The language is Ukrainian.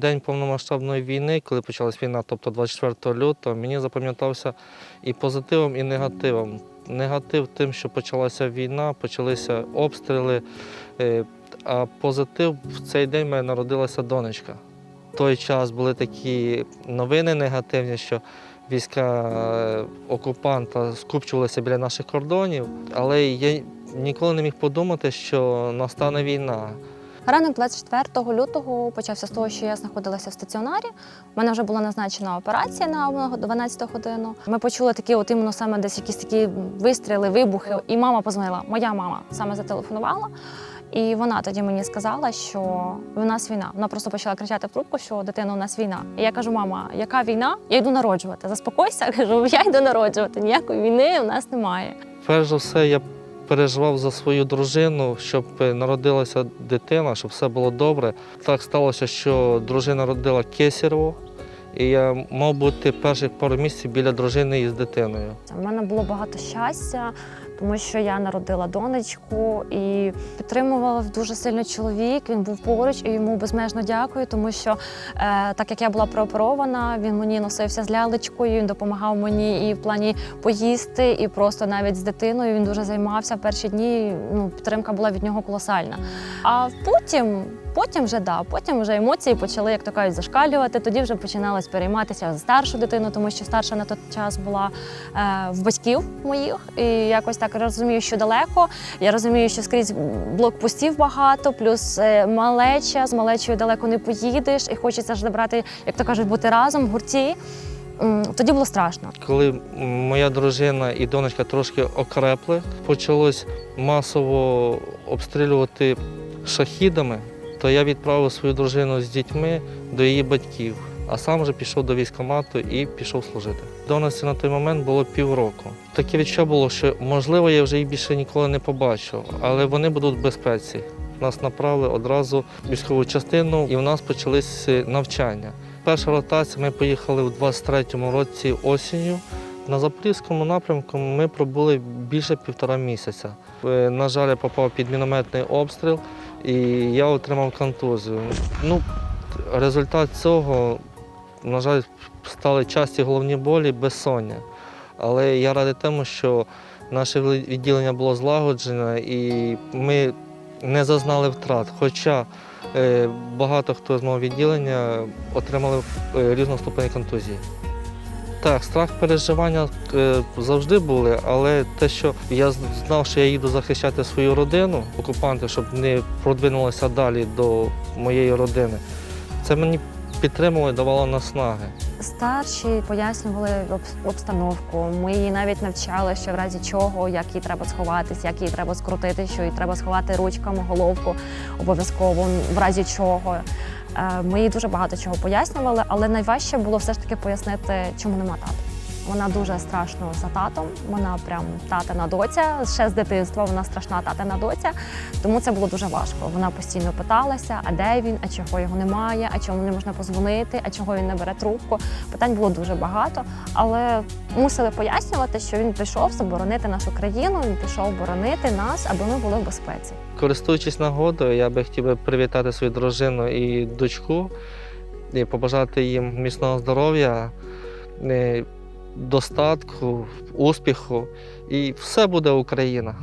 День повномасштабної війни, коли почалась війна, тобто 24 лютого, мені запам'ятався і позитивом, і негативом. Негатив тим, що почалася війна, почалися обстріли. е, А позитив в цей день мене народилася донечка. В той час були такі новини негативні, що війська е, окупанта скупчувалися біля наших кордонів, але я ніколи не міг подумати, що настане війна. Ранок 24 лютого почався з того, що я знаходилася в стаціонарі. У мене вже була назначена операція на 12 годину. Ми почули такі, от іменно саме десь якісь такі вистріли, вибухи. І мама позвонила. Моя мама саме зателефонувала. І вона тоді мені сказала, що у нас війна. Вона просто почала кричати в трубку, що дитина, у нас війна. І я кажу, мама, яка війна? Я йду народжувати. Заспокойся, кажу, я йду народжувати. Ніякої війни у нас немає. Перш за все, я переживав за свою дружину, щоб е, народилася дитина, щоб все було добре. Так сталося, що дружина родила кесарево, і я мав бути перших пару місяців біля дружини із дитиною. У мене було багато щастя, тому що я народила донечку і підтримував дуже сильно чоловік. Він був поруч і йому безмежно дякую, тому що е, так як я була прооперована, він мені носився з лялечкою, він допомагав мені і в плані поїсти, і просто навіть з дитиною він дуже займався перші дні. Ну, підтримка була від нього колосальна. А потім. Потім вже да, потім вже емоції почали, як то кажуть, зашкалювати. Тоді вже починалось перейматися за старшу дитину, тому що старша на той час була е, в батьків моїх. І якось так розумію, що далеко. Я розумію, що скрізь блокпостів багато, плюс е, малеча, з малечою далеко не поїдеш, і хочеться ж забрати, як то кажуть, бути разом в гурті. Тоді було страшно. Коли моя дружина і донечка трошки окрепли, почалось масово обстрілювати шахідами, то я відправив свою дружину з дітьми до її батьків, а сам вже пішов до військкомату і пішов служити. Донечці на той момент було півроку. Таке відчуття було, що можливо я вже їх більше ніколи не побачу, але вони будуть в безпеці. Нас направили одразу в військову частину, і в нас почалися навчання. Перша ротація ми поїхали у 23-му році осінню. На Запорізькому напрямку ми пробули більше півтора місяця. Е, На жаль, я попав під мінометний обстріл і я отримав контузію. Ну, результат цього, на жаль, стали часті головні болі, безсоння. Але я радий тому, що наше відділення було злагоджене і ми не зазнали втрат. Хоча е, багато хто з мого відділення отримали е, різного ступені контузії. Так, страх переживання е, завжди були, але те, що я знав, що я їду захищати свою родину, окупанти, щоб не продвинулися далі до моєї родини, це мені підтримувало і давало наснаги. Старші пояснювали обстановку. Ми її навіть навчали, що в разі чого, як їй треба сховатись, як її треба скрутити, що їй треба сховати ручками головку обов'язково, в разі чого. Е, Ми їй дуже багато чого пояснювали, але найважче було все ж таки пояснити, чому нема тата. Вона дуже страшно за татом. Вона прям татина доця. Ще з дитинства вона страшна татина доця. Тому це було дуже важко. Вона постійно питалася, а де він, а чого його немає, а чому не можна позвонити, а чого він не бере трубку. Питань було дуже багато, але мусили пояснювати, що він прийшов заборонити нашу країну, він пішов боронити нас, аби ми були в безпеці. Користуючись нагодою, я би хотів привітати свою дружину і дочку і побажати їм міцного здоров'я, е, достатку, успіху. І все буде Україна.